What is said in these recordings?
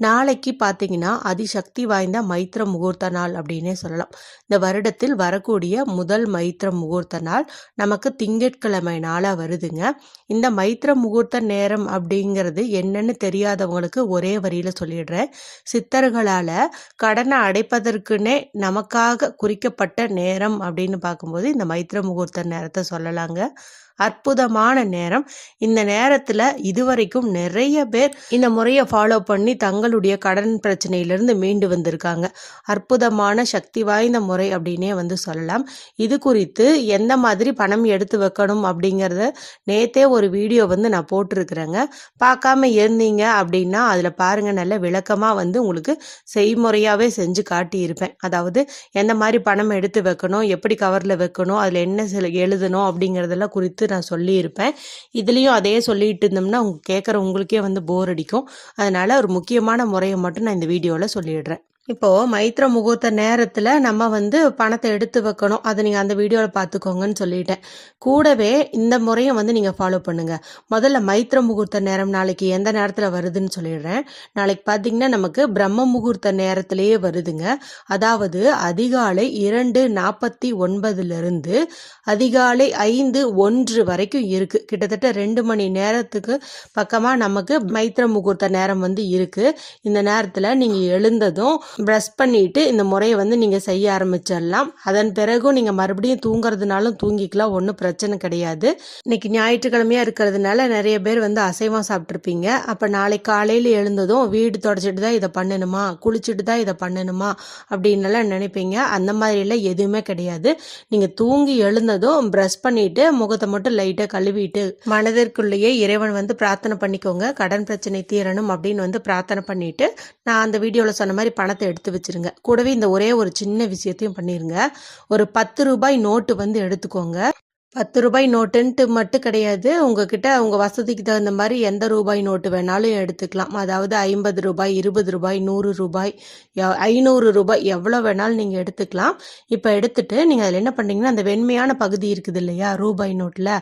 நாளைக்கு பார்த்தீங்கன்னா அதிசக்தி வாய்ந்த மைத்திர முகூர்த்த நாள் அப்படின்னே சொல்லலாம். இந்த வருடத்தில் வரக்கூடிய முதல் மைத்திர முகூர்த்த நாள் நமக்கு திங்கட்கிழமை நாளாக வருதுங்க. இந்த மைத்திர முகூர்த்த நேரம் அப்படிங்கிறது என்னன்னு தெரியாதவங்களுக்கு ஒரே வரியில் சொல்லிடுறேன். சித்தர்களால் கடனை அடைப்பதற்குனே நமக்காக குறிக்கப்பட்ட நேரம் அப்படின்னு பார்க்கும்போது இந்த மைத்திர முகூர்த்த நேரத்தை சொல்லலாங்க. அற்புதமான நேரம். இந்த நேரத்தில் இதுவரைக்கும் நிறைய பேர் இந்த முறையை ஃபாலோ பண்ணி தங்களுடைய கடன் பிரச்சனையிலிருந்து மீண்டு வந்திருக்காங்க. அற்புதமான சக்தி வாய்ந்த முறை அப்படின்னே வந்து சொல்லலாம். இது குறித்து எந்த மாதிரி பணம் எடுத்து வைக்கணும் அப்படிங்கிறத நேத்தே ஒரு வீடியோ வந்து நான் போட்டிருக்கிறேங்க. பார்க்காம இருந்தீங்க அப்படின்னா அதில் பாருங்கள் நல்ல விளக்கமாக வந்து உங்களுக்கு செய்முறையாகவே செஞ்சு காட்டியிருப்பேன். அதாவது எந்த மாதிரி பணம் எடுத்து வைக்கணும் எப்படி கவரில் வைக்கணும் அதில் என்ன சில எழுதணும் அப்படிங்கிறதெல்லாம் குறித்து நான் சொல்லியிருப்பேன். இதுலேயும் அதே சொல்லிட்டு இருந்தோம்னா உங்கள் கேட்குற உங்களுக்கே வந்து போர் அடிக்கும். அதனால் ஒரு முக்கியமான முறையை மட்டும் நான் இந்த வீடியோவில் சொல்லிடுறேன். இப்போது மைத்திர முகூர்த்த நேரத்தில் நம்ம வந்து பணத்தை எடுத்து வைக்கணும். அதை நீங்கள் அந்த வீடியோவில் பார்த்துக்கோங்கன்னு சொல்லிட்டேன். கூடவே இந்த முறையும் வந்து நீங்கள் ஃபாலோ பண்ணுங்கள் முதல்ல மைத்திர முகூர்த்த நேரம் நாளைக்கு எந்த நேரத்தில் வருதுன்னு சொல்லிடுறேன். நாளைக்கு பார்த்தீங்கன்னா நமக்கு பிரம்ம முகூர்த்த நேரத்திலேயே வருதுங்க. அதாவது அதிகாலை இரண்டு நாற்பத்தி ஒன்பதுலேருந்து அதிகாலை ஐந்து ஒன்று வரைக்கும் இருக்குது கிட்டத்தட்ட ரெண்டு மணி நேரத்துக்கு பக்கமாக நமக்கு மைத்திர முகூர்த்த நேரம் வந்து இருக்குது இந்த நேரத்தில் நீங்கள் எழுந்ததும் ப்ரஷ் பண்ணிவிட்டு இந்த முறையை வந்து நீங்கள் செய்ய ஆரம்பிச்சிடலாம். அதன் பிறகும் நீங்கள் மறுபடியும் தூங்குறதுனாலும் தூங்கிக்கலாம் ஒன்றும் பிரச்சனை கிடையாது. இன்னைக்கு ஞாயிற்றுக்கிழமையாக இருக்கிறதுனால நிறைய பேர் வந்து அசைவம் சாப்பிட்ருப்பீங்க அப்போ நாளைக்கு காலையில் எழுந்ததும் வீடு தொடச்சிட்டு தான் இதை பண்ணணுமா? குளிச்சுட்டு தான் இதை பண்ணணுமா? அப்படின்னுலாம் நினைப்பீங்க. அந்த மாதிரிலாம் எதுவுமே கிடையாது. நீங்கள் தூங்கி எழுந்ததும் ப்ரஷ் பண்ணிவிட்டு முகத்தை மட்டும் லைட்டாக கழுவிட்டு மனதிற்குள்ளேயே இறைவன் வந்து பிரார்த்தனை பண்ணிக்கோங்க. கடன் பிரச்சனை தீரணும் அப்படின்னு வந்து பிரார்த்தனை பண்ணிவிட்டு நான் அந்த வீடியோவில் சொன்ன மாதிரி பணத்தை எடுத்து வச்சிருங்க. கூடவே இந்த ஒரே ஒரு சின்ன விஷயத்தையும் பண்ணிருங்க. ஒரு பத்து ரூபாய் நோட்டு வந்து எடுத்துக்கோங்க. பத்து ரூபாய் நோட்டுன்ட்டு மட்டும் கிடையாது. உங்ககிட்ட உங்கள் வசதிக்கு தகுந்த மாதிரி எந்த ரூபாய் நோட்டு வேணாலும் எடுத்துக்கலாம். அதாவது ஐம்பது ரூபாய் இருபது ரூபாய் நூறு ரூபாய் ஐநூறு ரூபாய் எவ்வளோ வேணாலும் நீங்கள் எடுத்துக்கலாம். இப்போ எடுத்துட்டு நீங்கள் அதில் என்ன பண்ணீங்கன்னா அந்த வெண்மையான பகுதி இருக்குது இல்லையா ரூபாய் நோட்டில்.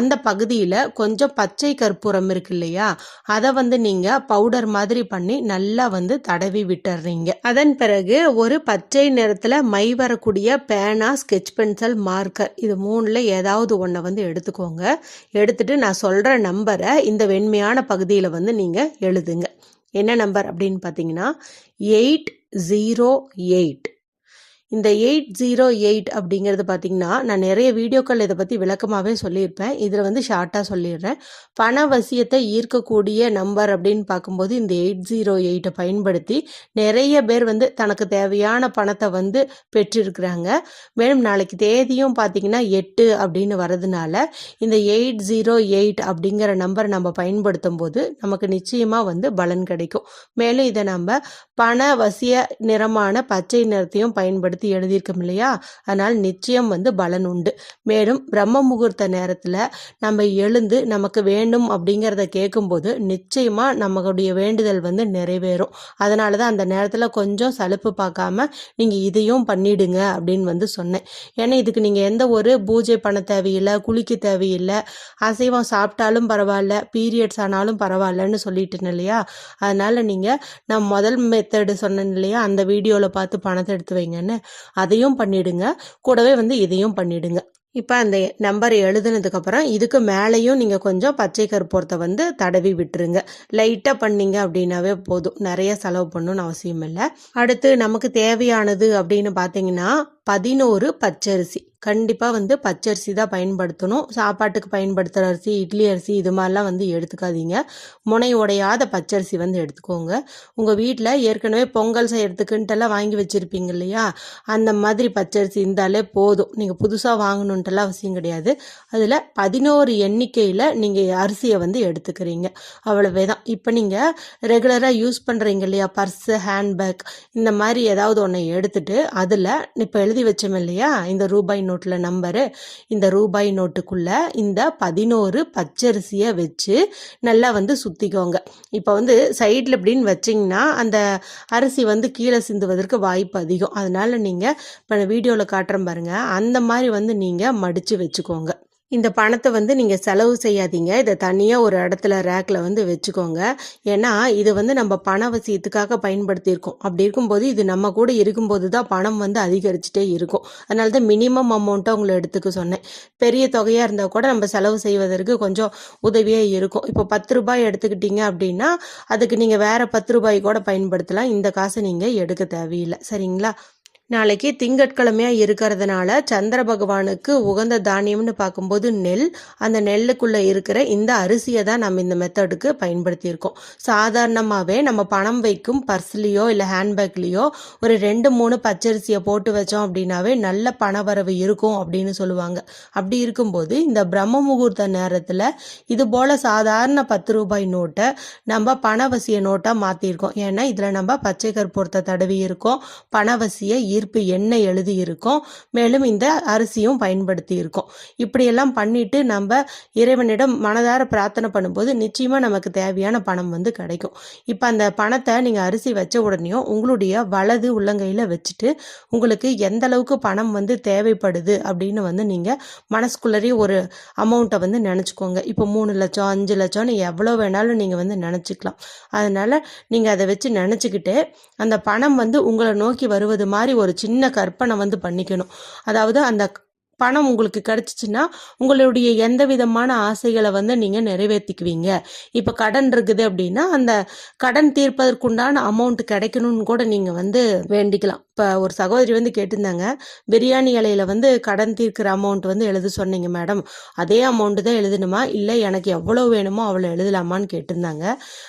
அந்த பகுதியில் கொஞ்சம் பச்சை கற்பூரம் இருக்கு இல்லையா அதை வந்து நீங்கள் பவுடர் மாதிரி பண்ணி நல்லா வந்து தடவி விட்டுறீங்க. அதன் பிறகு ஒரு பச்சை நிறத்தில் மை வரக்கூடிய பேனா ஸ்கெட்ச் பென்சில் மார்க்கர் இது மூணில் ஏதாவது ஒன்றை வந்து எடுத்துக்கோங்க. எடுத்துட்டு நான் சொல்கிற நம்பரை இந்த வெண்மையான பகுதியில் வந்து நீங்கள் எழுதுங்க. என்ன நம்பர் அப்படின்னு பார்த்தீங்கன்னா எயிட் ஜீரோ எயிட் இந்த எயிட் ஜீரோ எயிட் அப்படிங்கிறது பார்த்தீங்கன்னா நான் நிறைய வீடியோக்கள் இதை பற்றி விளக்கமாகவே சொல்லியிருப்பேன். இதில் வந்து ஷார்ட்டாக சொல்லிடுறேன். பண வசியத்தை ஈர்க்கக்கூடிய நம்பர் அப்படின்னு பார்க்கும்போது இந்த எயிட் ஜீரோ எயிட்டை பயன்படுத்தி நிறைய பேர் வந்து தனக்கு தேவையான பணத்தை வந்து பெற்றிருக்கிறாங்க. மேலும் நாளைக்கு தேதியும் பார்த்தீங்கன்னா எட்டு அப்படின்னு வரதுனால இந்த எயிட் ஜீரோ எயிட் அப்படிங்கிற நம்பரை நம்ம பயன்படுத்தும் போது நமக்கு நிச்சயமாக வந்து பலன் கிடைக்கும். மேலும் இதை நம்ம பண வசிய நிறமான பச்சை நிறத்தையும் பயன்படுத்தி எழுதியிருக்கோம் இல்லையா? அதனால் நிச்சயம் வந்து பலன் உண்டு. மேலும் பிரம்ம முகூர்த்த நேரத்தில் நம்ம எழுந்து நமக்கு வேண்டும் அப்படிங்கிறத கேட்கும்போது நிச்சயமாக நம்மளுடைய வேண்டுதல் வந்து நிறைவேறும். அதனால தான் அந்த நேரத்தில் கொஞ்சம் சலுப்பு பார்க்காம நீங்கள் இதையும் பண்ணிடுங்க அப்படின்னு வந்து சொன்னேன். ஏன்னா இதுக்கு நீங்கள் எந்த ஒரு பூஜை பண்ண தேவையில்லை குளிக்க தேவையில்லை அசைவம் சாப்பிட்டாலும் பரவாயில்ல பீரியட்ஸ் ஆனாலும் பரவாயில்லன்னு சொல்லிட்டேன் இல்லையா? அதனால் நீங்கள் நான் முதல் மெத்தடு சொன்னேன் இல்லையா? அந்த வீடியோவில் பார்த்து பணத்தை எடுத்து வைங்கன்னு. அதையும் பண்ணிடுங்க. கூடவே வந்து இதையும் பண்ணிடுங்க. இப்போ அந்த நம்பர் எழுதுனதுக்கப்புறம் இதுக்கு மேலேயும் நீங்கள் கொஞ்சம் பச்சை கற்பூரத்தை வந்து தடவி விட்டுருங்க. லைட்டாக பண்ணீங்க அப்படின்னாவே போதும். நிறைய செலவு பண்ணணும்னு அவசியம் இல்லை அடுத்து நமக்கு தேவையானது அப்படின்னு பார்த்தீங்கன்னா பதினோரு பச்சரிசி. கண்டிப்பாக வந்து பச்சரிசி தான் பயன்படுத்தணும். சாப்பாட்டுக்கு பயன்படுத்துகிற அரிசி இட்லி அரிசி இது மாதிரிலாம் வந்து எடுத்துக்காதீங்க. முனை உடையாத பச்சரிசி வந்து எடுத்துக்கோங்க. உங்கள் வீட்டில் ஏற்கனவே பொங்கல் செய்கிறதுக்குன்ட்டெல்லாம் வாங்கி வச்சுருப்பீங்க இல்லையா? அந்த மாதிரி பச்சரிசி இருந்தாலே போதும். நீங்கள் புதுசாக வாங்கணுன்ட்டுலாம் அவசியம் கிடையாது. அதில் பதினோரு எண்ணிக்கையில் நீங்கள் அரிசியை வந்து எடுத்துக்கிறீங்க. அவ்வளவே தான். இப்போ நீங்கள் ரெகுலராக யூஸ் பண்ணுறீங்க இல்லையா? பர்ஸு ஹேண்ட்பேக் இந்த மாதிரி ஏதாவது ஒன்றை எடுத்துட்டு அதில் இப்போ எழுதி வச்சோம் இல்லையா? இந்த ரூபாய் நோட் நோட்டில் நம்பரு இந்த ரூபாய் நோட்டுக்குள்ளே இந்த பதினோரு பச்சரிசியை வச்சு நல்லா வந்து சுற்றிக்கோங்க இப்போ வந்து சைடில் இப்படின்னு வச்சிங்கன்னா அந்த அரிசி வந்து கீழே சிந்துவதற்கு வாய்ப்பு அதிகம். அதனால் நீங்கள் இப்போ வீடியோவில் காட்டுற பாருங்கள் அந்த மாதிரி வந்து நீங்கள் மடித்து வச்சுக்கோங்க. இந்த பணத்தை வந்து நீங்கள் செலவு செய்யாதீங்க. இதை தனியாக ஒரு இடத்துல ரேக்கில் வந்து வச்சுக்கோங்க. ஏன்னா இது வந்து நம்ம பண அவசியத்துக்காக பயன்படுத்தியிருக்கோம். அப்படி இருக்கும்போது இது நம்ம கூட இருக்கும்போது தான் பணம் வந்து அதிகரிச்சுட்டே இருக்கும். அதனால தான் மினிமம் அமௌண்ட்டை உங்களை எடுத்துக்க சொன்னேன். பெரிய தொகையாக இருந்தால் கூட நம்ம செலவு செய்வதற்கு கொஞ்சம் உதவியாக இருக்கும். இப்போ பத்து ரூபாய் எடுத்துக்கிட்டீங்க அப்படின்னா அதுக்கு நீங்கள் வேறு பத்து ரூபாய் கூட பயன்படுத்தலாம். இந்த காசை நீங்கள் எடுக்க தேவையில்லை. சரிங்களா? நாளைக்கு திங்கட்கிழமையாக இருக்கிறதுனால சந்திர பகவானுக்கு உகந்த தானியம்னு பார்க்கும்போது நெல் அந்த நெல்லுக்குள்ளே இருக்கிற இந்த அரிசியை தான் நம்ம இந்த மெத்தடுக்கு பயன்படுத்தியிருக்கோம். சாதாரணமாகவே நம்ம பணம் வைக்கும் பர்ஸ்லேயோ இல்லை ஹேண்ட்பேக்லேயோ ஒரு ரெண்டு மூணு பச்சரிசியை போட்டு வச்சோம் அப்படின்னாவே நல்ல பணவரவு இருக்கும் அப்படின்னு சொல்லுவாங்க. அப்படி இருக்கும்போது இந்த பிரம்ம முகூர்த்த நேரத்தில் இது போல் சாதாரண பத்து ரூபாய் நோட்டை நம்ம பணவசிய நோட்டாக மாற்றிருக்கோம் ஏன்னா இதில் நம்ம பச்சை கற்பூரத்தை தடவி இருக்கோம் பணவசிய ஈர்ப்பு எண்ணெய் எழுதியிருக்கோம் மேலும் இந்த அரிசியும் பயன்படுத்தி இருக்கோம் இப்படியெல்லாம் பண்ணிட்டு நம்ம இறைவனிடம் மனதார பிரார்த்தனை பண்ணும்போது நிச்சயமாக நமக்கு தேவையான பணம் வந்து கிடைக்கும். இப்போ அந்த பணத்தை நீங்கள் அரிசி வச்ச உடனேயும் உங்களுடைய வலது உள்ளங்கையில் வச்சுட்டு உங்களுக்கு எந்த அளவுக்கு பணம் வந்து தேவைப்படுது அப்படின்னு வந்து நீங்கள் மனசுக்குள்ளரே ஒரு அமௌண்ட்டை வந்து நினச்சிக்கோங்க. இப்போ மூணு லட்சம் அஞ்சு லட்சம்னு எவ்வளோ வேணாலும் நீங்கள் வந்து நினச்சிக்கலாம். அதனால் நீங்கள் அதை வச்சு நினச்சிக்கிட்டு அந்த பணம் வந்து உங்களை நோக்கி வருவது மாதிரி ஒரு சின்ன கற்பனை வந்து பண்ணிக்கணும். அதாவது அந்த பணம் உங்களுக்கு கிடைச்சிச்சுன்னா உங்களுடைய எந்த விதமான ஆசைகளை வந்து நீங்கள் நிறைவேற்றிக்குவீங்க இப்போ கடன் இருக்குது அப்படின்னா அந்த கடன் தீர்ப்பதற்குண்டான அமௌண்ட் கிடைக்கணும்னு கூட நீங்கள் வந்து வேண்டிக்கலாம். இப்போ ஒரு சகோதரி வந்து கேட்டிருந்தாங்க பிரியாணி இலையில வந்து கடன் தீர்க்கிற அமௌண்ட் வந்து எழுத சொன்னீங்க மேடம் அதே அமௌண்ட்டு தான் எழுதணுமா? இல்லை எனக்கு எவ்வளோ வேணுமோ அவ்வளோ எழுதலாமான்னு கேட்டிருந்தாங்க.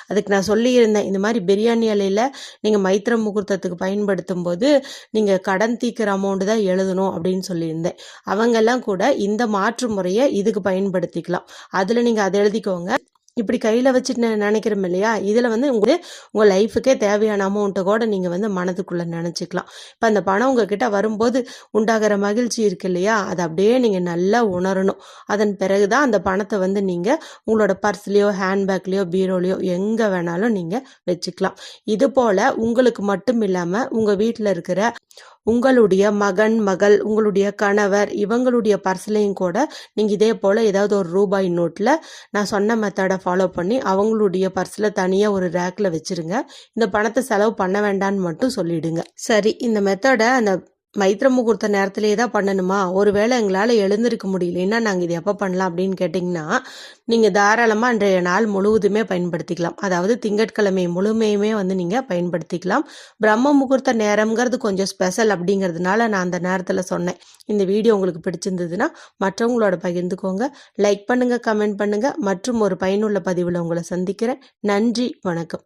அதுக்கு நான் சொல்லியிருந்தேன் இந்த மாதிரி பிரியாணி இலையில நீங்கள் மைத்திர முகூர்த்தத்துக்கு பயன்படுத்தும் போது நீங்கள் கடன் தீர்க்கிற அமௌண்ட்டு தான் எழுதணும் அப்படின்னு சொல்லியிருந்தேன். அவங்கெல்லாம் கூட இந்த மாற்று முறையை இதுக்கு பயன்படுத்திக்கலாம். அதில் நீங்கள் அதை எழுதிக்கோங்க. இப்படி கையில் வச்சுட்டு நெ- நினைக்கிறோம் இல்லையா? இதில் வந்து உங்களுக்கு உங்கள் லைஃபுக்கே தேவையான அமௌண்ட்டை கூட நீங்கள் வந்து மனதுக்குள்ளே நினச்சிக்கலாம். இப்போ அந்த பணம் உங்ககிட்ட வரும்போது உண்டாகிற மகிழ்ச்சி இருக்கு இல்லையா? அதை அப்படியே நீங்கள் நல்லா உணரணும். அதன் பிறகு தான் அந்த பணத்தை வந்து நீங்கள் உங்களோட பர்ஸ்லேயோ ஹேண்ட்பேக்லேயோ பீரோலையோ எங்கே வேணாலும் நீங்கள் வச்சுக்கலாம். இது போல் உங்களுக்கு மட்டும் இல்லாமல் உங்கள் வீட்டில் இருக்கிற உங்களுடைய மகன் மகள் உங்களுடைய கணவர் இவங்களுடைய பர்ஸ்லையும் கூட நீங்கள் இதே போல் ஏதாவது ஒரு ரூபாய் நோட்டில் நான் சொன்ன மெத்தடை ஃபாலோ பண்ணி அவங்களுடைய பர்ஸில் தனியாக ஒரு ரேக்கில் வச்சுருங்க. இந்த பணத்தை செலவு பண்ண வேண்டாம்னு மட்டும் சொல்லிவிடுங்க சரி இந்த மெத்தடை அந்த மைத்திர முகூர்த்த நேரத்திலே தான் பண்ணணுமா? ஒருவேளை எங்களால் எழுந்திருக்க முடியலன்னா நாங்கள் இது எப்போ பண்ணலாம் அப்படின்னு கேட்டிங்கன்னா நீங்கள் தாராளமாக அன்றைய நாள் முழுவதுமே பயன்படுத்திக்கலாம். அதாவது திங்கட்கிழமை முழுமையுமே வந்து நீங்கள் பயன்படுத்திக்கலாம். பிரம்ம முகூர்த்த நேரம்ங்கிறது கொஞ்சம் ஸ்பெஷல் அப்படிங்கிறதுனால நான் அந்த நேரத்தில் சொன்னேன். இந்த வீடியோ உங்களுக்கு பிடிச்சிருந்ததுன்னா மற்றவங்களோட பகிர்ந்துக்கோங்க. லைக் பண்ணுங்கள் கமெண்ட் பண்ணுங்கள் மற்றும் ஒரு பயனுள்ள பதிவில் உங்களை சந்திக்கிறேன். நன்றி வணக்கம்.